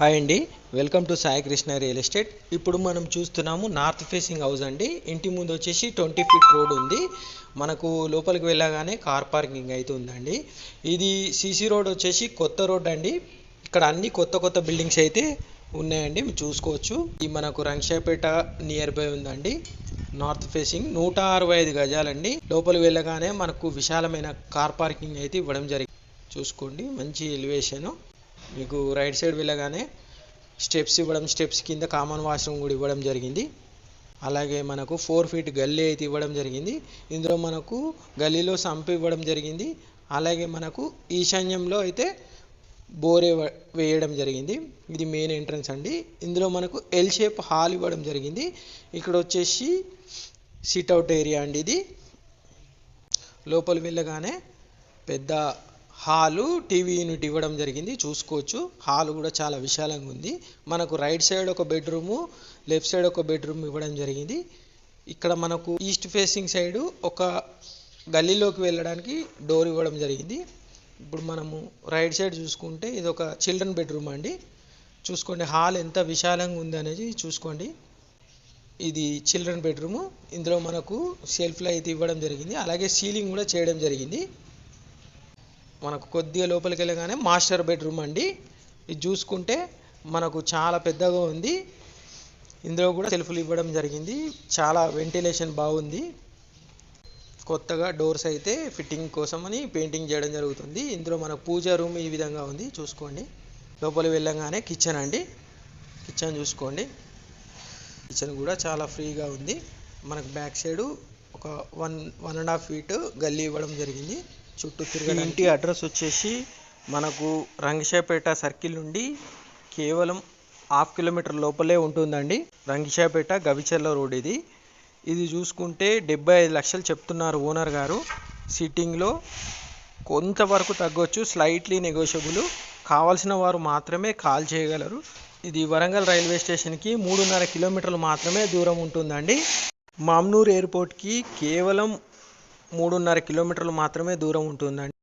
Hi అండి. Welcome to Sai Krishna real estate. ఇప్పుడు మనం చూస్తున్నాము నార్త్ ఫేసింగ్ హౌస్ అండి. ఇంటి ముందు వచ్చేసి ట్వంటీ ఫీట్ రోడ్ ఉంది. మనకు లోపలికి వెళ్ళగానే కార్ పార్కింగ్ అయితే ఉందండి. ఇది సీసీ రోడ్ వచ్చేసి కొత్త రోడ్ అండి. ఇక్కడ అన్ని కొత్త కొత్త బిల్డింగ్స్ అయితే ఉన్నాయండి. మీరు చూసుకోవచ్చు. ఇది మనకు రంగశాపేట నియర్ బై ఉందండి. నార్త్ ఫేసింగ్ నూట అరవై ఐదు గజాలండి. లోపలికి వెళ్ళగానే మనకు విశాలమైన కార్ పార్కింగ్ అయితే ఇవ్వడం జరిగింది. చూసుకోండి. మంచి ఎలివేషను. మీకు రైట్ సైడ్ వెళ్ళగానే స్టెప్స్ ఇవ్వడం స్టెప్స్ కింద కామన్ వాష్రూమ్ కూడా ఇవ్వడం జరిగింది. అలాగే మనకు ఫోర్ ఫీట్ గల్లీ అయితే ఇవ్వడం జరిగింది. ఇందులో మనకు గల్లీలో సంప్ ఇవ్వడం జరిగింది. అలాగే మనకు ఈశాన్యంలో అయితే బోరే వేయడం జరిగింది. ఇది మెయిన్ ఎంట్రన్స్ అండి. ఇందులో మనకు ఎల్ షేప్ హాల్ ఇవ్వడం జరిగింది. ఇక్కడ వచ్చేసి సిట్అవుట్ ఏరియా అండి ఇది. లోపల వెళ్ళగానే పెద్ద హాలు టీవీ యూనిట్ ఇవ్వడం జరిగింది. చూసుకోవచ్చు. హాల్ కూడా చాలా విశాలంగా ఉంది. మనకు రైట్ సైడ్ ఒక బెడ్రూము లెఫ్ట్ సైడ్ ఒక బెడ్రూమ్ ఇవ్వడం జరిగింది. ఇక్కడ మనకు ఈస్ట్ ఫేసింగ్ సైడ్ ఒక గల్లీలోకి వెళ్ళడానికి డోర్ ఇవ్వడం జరిగింది. ఇప్పుడు మనము రైట్ సైడ్ చూసుకుంటే ఇది ఒక చిల్డ్రన్ బెడ్రూమ్ అండి. చూసుకోండి హాల్ ఎంత విశాలంగా ఉంది అనేది చూసుకోండి. ఇది చిల్డ్రన్ బెడ్రూమ్. ఇందులో మనకు సెల్ఫ్లు అయితే ఇవ్వడం జరిగింది. అలాగే సీలింగ్ కూడా చేయడం జరిగింది. మనకు కొద్దిగా లోపలికి వెళ్ళగానే మాస్టర్ బెడ్రూమ్ అండి. ఇది చూసుకుంటే మనకు చాలా పెద్దగా ఉంది. ఇందులో కూడా సెల్ఫ్లు ఇవ్వడం జరిగింది. చాలా వెంటిలేషన్ బాగుంది. కొత్తగా డోర్స్ అయితే ఫిట్టింగ్ కోసమని పెయింటింగ్ చేయడం జరుగుతుంది. ఇందులో మన పూజ రూమ్ ఈ విధంగా ఉంది. చూసుకోండి. లోపలి వెళ్ళగానే కిచెన్ అండి. కిచెన్ చూసుకోండి. కిచెన్ కూడా చాలా ఫ్రీగా ఉంది. మనకు బ్యాక్ సైడ్ ఒక one one and half feet గల్లీ ఇవ్వడం జరిగింది. చుట్టూ తిరగడానికి. ఇంటి అడ్రస్ వచ్చేసి మనకు రంగశాపేట సర్కిల్ నుండి కేవలం హాఫ్ కిలోమీటర్ లోపలే ఉంటుందండి. రంగశాపేట గవిచర్ల రోడ్ ఇది. ఇది చూసుకుంటే డెబ్బై ఐదు లక్షలు చెప్తున్నారు ఓనర్ గారు. సిట్టింగ్లో కొంతవరకు తగ్గొచ్చు స్లైట్లీ నెగోషియబుల్. కావాల్సిన వారు మాత్రమే కాల్ చేయగలరు. ఇది వరంగల్ రైల్వే స్టేషన్కి మూడున్నర కిలోమీటర్లు మాత్రమే దూరం ఉంటుందండి. మామ్నూర్ ఎయిర్పోర్ట్కి కేవలం మూడున్నర కిలోమీటర్లు మాత్రమే దూరం ఉంటుందండి.